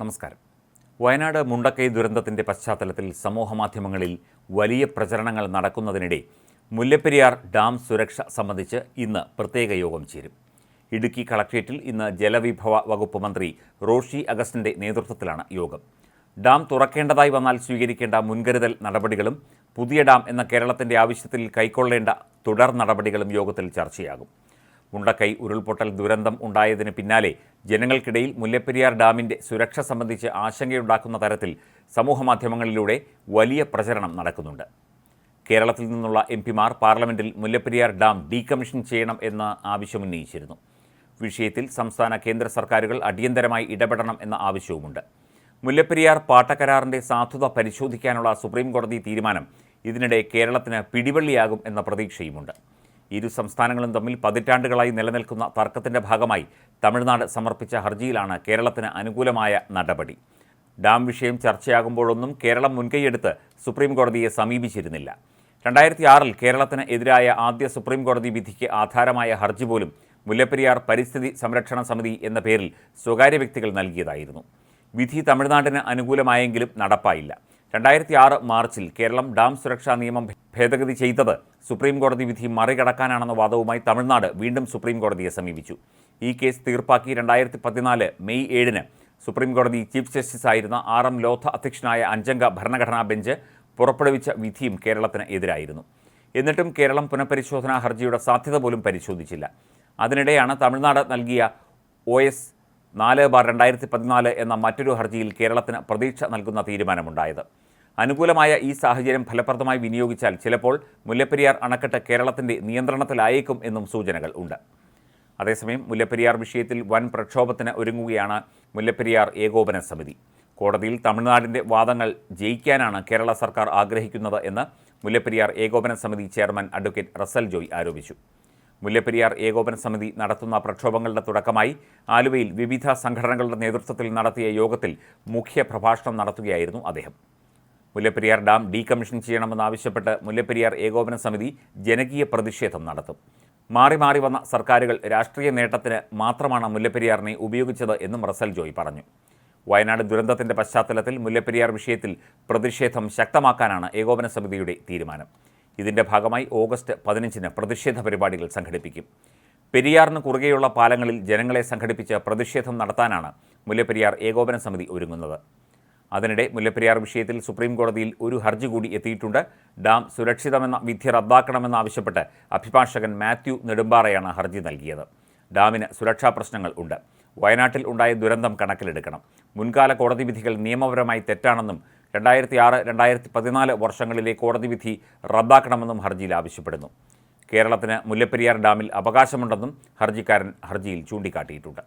നമസ്കാരം. വയനാട് മുണ്ടക്കൈ ദുരന്തത്തിന്റെ പശ്ചാത്തലത്തിൽ സമൂഹമാധ്യമങ്ങളിൽ വലിയ പ്രചരണങ്ങൾ നടക്കുന്നതിനിടെ മുല്ലപ്പെരിയാർ ഡാം സുരക്ഷ സംബന്ധിച്ച് ഇന്ന് പ്രത്യേക യോഗം ചേരും. ഇടുക്കി കളക്ട്രേറ്റിൽ ഇന്ന് ജലവിഭവ വകുപ്പ് മന്ത്രി റോഷി അഗസ്റ്റിന്റെ നേതൃത്വത്തിലാണ് യോഗം. ഡാം തുറക്കേണ്ടതായി വന്നാൽ സ്വീകരിക്കേണ്ട മുൻകരുതൽ നടപടികളും പുതിയ ഡാം എന്ന കേരളത്തിന്റെ ആവശ്യത്തിൽ കൈക്കൊള്ളേണ്ട തുടർ നടപടികളും യോഗത്തിൽ ചർച്ചയാകും. മുണ്ടക്കൈ ഉരുൾപൊട്ടൽ ദുരന്തം ഉണ്ടായതിന് പിന്നാലെ ജനങ്ങൾക്കിടയിൽ മുല്ലപ്പെരിയാർ ഡാമിന്റെ സുരക്ഷ സംബന്ധിച്ച് ആശങ്കയുണ്ടാക്കുന്ന തരത്തിൽ സമൂഹമാധ്യമങ്ങളിലൂടെ വലിയ പ്രചരണം നടക്കുന്നുണ്ട്. കേരളത്തിൽ നിന്നുള്ള എം പിമാർ പാർലമെന്റിൽ മുല്ലപ്പെരിയാർ ഡാം ഡീകമ്മീഷൻ ചെയ്യണം എന്ന ആവശ്യമുന്നയിച്ചിരുന്നു വിഷയത്തിൽ സംസ്ഥാന കേന്ദ്ര സർക്കാരുകൾ അടിയന്തരമായി ഇടപെടണം എന്ന ആവശ്യവുമുണ്ട്. മുല്ലപ്പെരിയാർ പാട്ടക്കരാറിന്റെ സാധുത പരിശോധിക്കാനുള്ള സുപ്രീം കോടതി തീരുമാനം ഇതിനിടെ കേരളത്തിന് പിടിവള്ളിയാകും എന്ന പ്രതീക്ഷയുമുണ്ട്. ഇരു സംസ്ഥാനങ്ങളും തമ്മിൽ പതിറ്റാണ്ടുകളായി നിലനിൽക്കുന്ന തർക്കത്തിന്റെ ഭാഗമായി തമിഴ്നാട് സമർപ്പിച്ച ഹർജിയിലാണ് കേരളത്തിന് അനുകൂലമായ നടപടി. ഡാം വിഷയം ചർച്ചയാകുമ്പോഴൊന്നും കേരളം മുൻകൈയെടുത്ത് സുപ്രീം കോടതിയെ സമീപിച്ചിരുന്നില്ല. രണ്ടായിരത്തി ആറിൽ കേരളത്തിന് എതിരായ ആദ്യ സുപ്രീം കോടതി വിധിക്ക് ആധാരമായ ഹർജി പോലും മുല്ലപ്പെരിയാർ പരിസ്ഥിതി സംരക്ഷണ സമിതി എന്ന പേരിൽ സ്വകാര്യ വ്യക്തികൾ നൽകിയതായിരുന്നു. വിധി തമിഴ്നാടിന് അനുകൂലമായെങ്കിലും നടപ്പായില്ല. രണ്ടായിരത്തി ആറ് മാർച്ചിൽ കേരളം ഡാം സുരക്ഷാ നിയമം ഭേദഗതി ചെയ്തത് സുപ്രീം കോടതി വിധി മറികടക്കാനാണെന്ന വാദവുമായി തമിഴ്നാട് വീണ്ടും സുപ്രീം കോടതിയെ സമീപിച്ചു. ഈ കേസ് തീർപ്പാക്കി രണ്ടായിരത്തി പതിനാല് മെയ് ഏഴിന് സുപ്രീം കോടതി ചീഫ് ജസ്റ്റിസ് ആയിരുന്ന ആർ എം ലോഥ അധ്യക്ഷനായ അഞ്ചംഗ ഭരണഘടനാ ബെഞ്ച് പുറപ്പെടുവിച്ച വിധിയും കേരളത്തിന് എതിരായിരുന്നു. എന്നിട്ടും കേരളം പുനഃപരിശോധനാ ഹർജിയുടെ സാധ്യത പോലും പരിശോധിച്ചില്ല. അതിനിടെയാണ് തമിഴ്നാട് നൽകിയ ഒ എസ് നാല് ബാർ രണ്ടായിരത്തി പതിനാല് എന്ന മറ്റൊരു ഹർജിയിൽ കേരളത്തിന് പ്രതീക്ഷ നൽകുന്ന തീരുമാനമുണ്ടായത്. അനുകൂലമായ ഈ സാഹചര്യം ഫലപ്രദമായി വിനിയോഗിച്ചാൽ ചിലപ്പോൾ മുല്ലപ്പെരിയാർ അണക്കെട്ട് കേരളത്തിന്റെ നിയന്ത്രണത്തിലായേക്കും എന്നും സൂചനകൾ ഉണ്ട്. അതേസമയം മുല്ലപ്പെരിയാർ വിഷയത്തിൽ വൻ പ്രക്ഷോഭത്തിന് ഒരുങ്ങുകയാണ് മുല്ലപ്പെരിയാർ ഏകോപന സമിതി. കോടതിയിൽ തമിഴ്നാടിന്റെ വാദങ്ങൾ ജയിക്കാനാണ് കേരള സർക്കാർ ആഗ്രഹിക്കുന്നത് എന്ന് മുല്ലപ്പെരിയാർ ഏകോപന സമിതി ചെയർമാൻ അഡ്വക്കേറ്റ് റസൽ ജോയ് ആരോപിച്ചു. മുല്ലപ്പെരിയാർ ഏകോപന സമിതി നടത്തുന്ന പ്രക്ഷോഭങ്ങളുടെ തുടക്കമായി ആലുവയിൽ വിവിധ സംഘടനകളുടെ നേതൃത്വത്തിൽ നടത്തിയ യോഗത്തിൽ മുഖ്യ പ്രഭാഷണം നടത്തുകയായിരുന്നു അദ്ദേഹം. മുല്ലപ്പെരിയാർ ഡാം ഡീകമ്മീഷൻ ചെയ്യണമെന്നാവശ്യപ്പെട്ട് മുല്ലപ്പെരിയാർ ഏകോപന സമിതി ജനകീയ പ്രതിഷേധം നടത്തും. മാറി മാറി വന്ന സർക്കാരുകൾ രാഷ്ട്രീയ നേട്ടത്തിന് മാത്രമാണ് മുല്ലപ്പെരിയാറിനെ ഉപയോഗിച്ചത് എന്നും റസൽ ജോയ് പറഞ്ഞു. വയനാട് ദുരന്തത്തിന്റെ പശ്ചാത്തലത്തിൽ മുല്ലപ്പെരിയാർ വിഷയത്തിൽ പ്രതിഷേധം ശക്തമാക്കാനാണ് ഏകോപന സമിതിയുടെ തീരുമാനം. ഇതിന്റെ ഭാഗമായി ഓഗസ്റ്റ് പതിനഞ്ചിന് പ്രതിഷേധ പരിപാടികൾ സംഘടിപ്പിക്കും. പെരിയാറിന് കുറുകെയുള്ള പാലങ്ങളിൽ ജനങ്ങളെ സംഘടിപ്പിച്ച് പ്രതിഷേധം നടത്താനാണ് മുല്ലപ്പെരിയാർ ഏകോപന സമിതി ഒരുങ്ങുന്നത്. അതിനിടെ മുല്ലപ്പെരിയാർ വിഷയത്തിൽ സുപ്രീം കോടതിയിൽ ഒരു ഹർജി കൂടി എത്തിയിട്ടുണ്ട്. ഡാം സുരക്ഷിതമെന്ന വിധി റദ്ദാക്കണമെന്നാവശ്യപ്പെട്ട് അഭിഭാഷകൻ മാത്യു നെടുമ്പാറയാണ് ഹർജി നൽകിയത്. ഡാമിന് സുരക്ഷാ പ്രശ്നങ്ങൾ ഉണ്ട്. വയനാട്ടിൽ ഉണ്ടായ ദുരന്തം കണക്കിലെടുക്കണം. മുൻകാല കോടതി വിധികൾ നിയമപരമായി തെറ്റാണെന്നും രണ്ടായിരത്തി ആറ് രണ്ടായിരത്തി പതിനാല് വർഷങ്ങളിലെ കോടതി വിധി റദ്ദാക്കണമെന്നും ഹർജിയിൽ ആവശ്യപ്പെടുന്നു. കേരളത്തിന് മുല്ലപ്പെരിയാർ ഡാമിൽ അവകാശമുണ്ടെന്നും ഹർജിക്കാരൻ ഹർജിയിൽ ചൂണ്ടിക്കാട്ടിയിട്ടുണ്ട്.